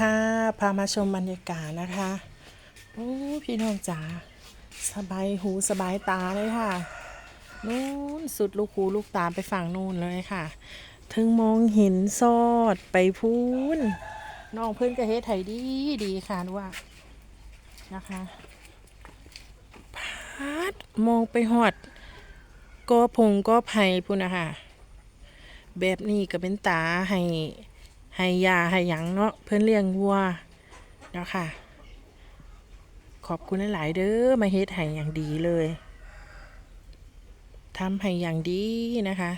ค่ะ พามาชมบรรยากาศนะคะ โอ้พี่น้องจ๋าสบายหูสบายตาเลยค่ะ นู้นสุดลูกหูลูกตาไปฝั่งนู้นเลยค่ะ ถึงมองเห็นซอดไปพูนน้องเพื่อนก็เฮ็ดไถดีดีค่ะดูว่านะคะพาดมองไปหอดก็พงก็ไผ่พูนนะคะแบบนี้ก็เป็นตาให้ ให้ยาให้หยังเนาะเพื่อนเลี้ยงวัวเนาะค่ะ ขอบคุณหลาย ๆ เด้อมาเฮ็ดให้อย่างดีเลยทำให้อย่างดีนะคะ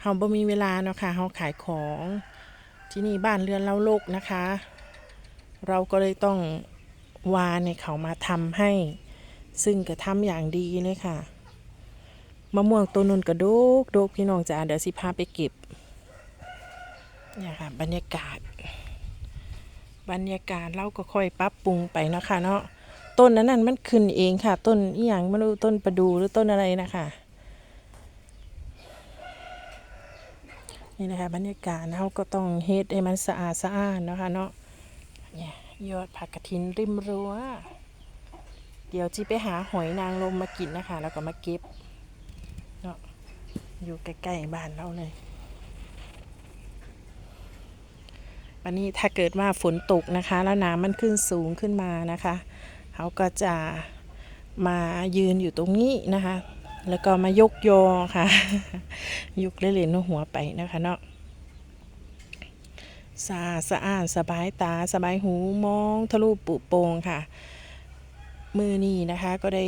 เฮาบ่มีเวลาเนาะค่ะเฮาขายของที่นี่บ้านเรือนเราโลกนะคะ เราก็เลยต้องวานในเขามาทำให้ ซึ่งก็ทำอย่างดีเลยค่ะมะม่วงตัวนุนกระโดกโดกพี่น้องจ๋าเดี๋ยวสิพาไปเก็บ เนี่ยค่ะบรรยากาศ บรรยากาศเราก็ค่อยปรับปรุงไปเนาะค่ะเนาะต้นนั้นนั่นมันขึ้นเองค่ะ ต้นอีหยังไม่รู้ต้นประดูหรือต้นอะไรนะคะนี่นะคะบรรยากาศเราก็ต้องเฮ็ดให้มันสะอาดสะอ้านเนาะคะเนาะเนี่ยยอดผักกระถินริมรั้วเดี๋ยวจีไปหาหอยนางรมมากินนะคะ แล้วก็มาเก็บเนาะอยู่ใกล้ๆบ้านเราเลย วันนี้ถ้าเกิดว่าฝนตกนะคะ แล้วน้ำมันขึ้นสูงขึ้นมานะคะเขาก็จะมายืนอยู่ตรงนี้นะคะ แล้วก็มายกยอค่ะยกเล่นๆหัวไปนะคะเนาะสะอาดสะอาดสบายตาสบายหูมองทะลุปุโปงค่ะ มือนี้นะคะก็ได้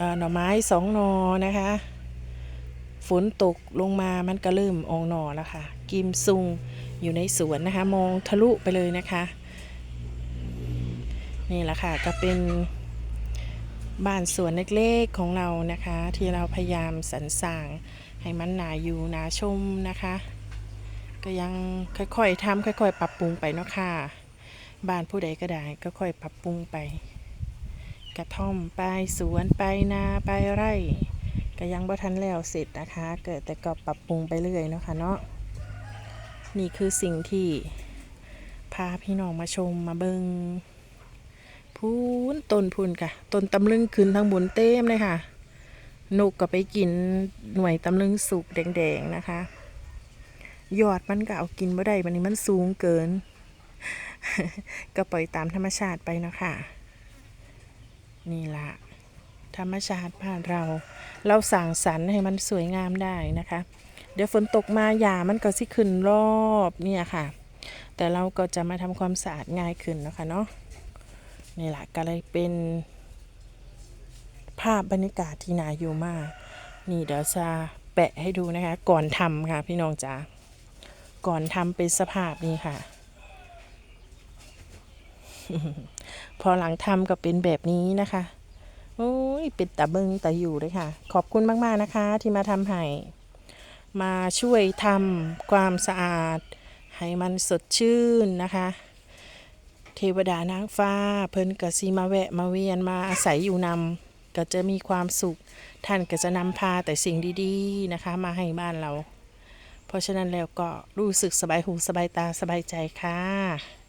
อ่อหน่อไม้สองนอนะคะ ฝนตกลงมามันก็เริ่มออกหนอแล้วค่ะ กิมซุงอยู่ในสวนนะคะ มองทะลุไปเลยนะคะ นี่แหละค่ะก็เป็นบ้านสวนเล็กๆของเรานะคะ ที่เราพยายามสรรสร้างให้มันหนาอยู่หนาชมนะคะ ก็ยังค่อยๆทำค่อย ๆ ปรับปรุงไปเนาะค่ะบ้านผู้ใดก็ได้ก็ค่อยปรับปรุงไป กระท่อมไปสวนไปนาไปไร่ ก็ยังบ่ทันแล้วเสร็จนะคะ เกิดแต่ก็ปรับปรุงไปเรื่อยเนาะค่ะเนาะนี่คือสิ่งที่พาพี่น้องมาชมมาเบิงพูนต้นพูนค่ะต้นตำลึงขึ้นทางบนเต็มเลยค่ะนกก็ไปกินหน่วยตำลึงสุกแดงๆนะคะยอดมันก็เอากินบ่ได้มันนี้มันสูงเกิน ก็ปล่อยตามธรรมชาติไปเนาะค่ะ นี่ละ ธรรมชาติบ้านเรา เราสั่งสรรค์ให้มันสวยงามได้นะคะ เดี๋ยวฝนตกมาหญ้ามันก็สิขึ้นรอบเนี่ยค่ะ แต่เราก็จะมาทำความสะอาดง่ายขึ้นนะคะเนาะนี่แหละก็เลยเป็น ภาพบรรยากาศที่น่าอยู่มาก นี่เดี๋ยวจะแปะให้ดูนะคะ ก่อนทำค่ะพี่น้องจ๋าก่อนทำเป็นสภาพนี้ค่ะ พอหลังทำก็เป็นแบบนี้นะคะ โอ้ยป็นตะเบิงตะอยู่เลยค่ะ ขอบคุณมากๆนะคะ ที่มาทำให้ มาช่วยทำความสะอาด ให้มันสดชื่นนะคะ เทวดานางฟ้า เพิ่นก็สิมาแวะมาเวียนมาอาศัยอยู่นำก็จะมีความสุข ท่านก็จะนำพาแต่สิ่งดีๆนะคะ มาให้บ้านเรา เพราะฉะนั้นแล้วก็รู้สึกสบายหูสบายตาสบายใจค่ะ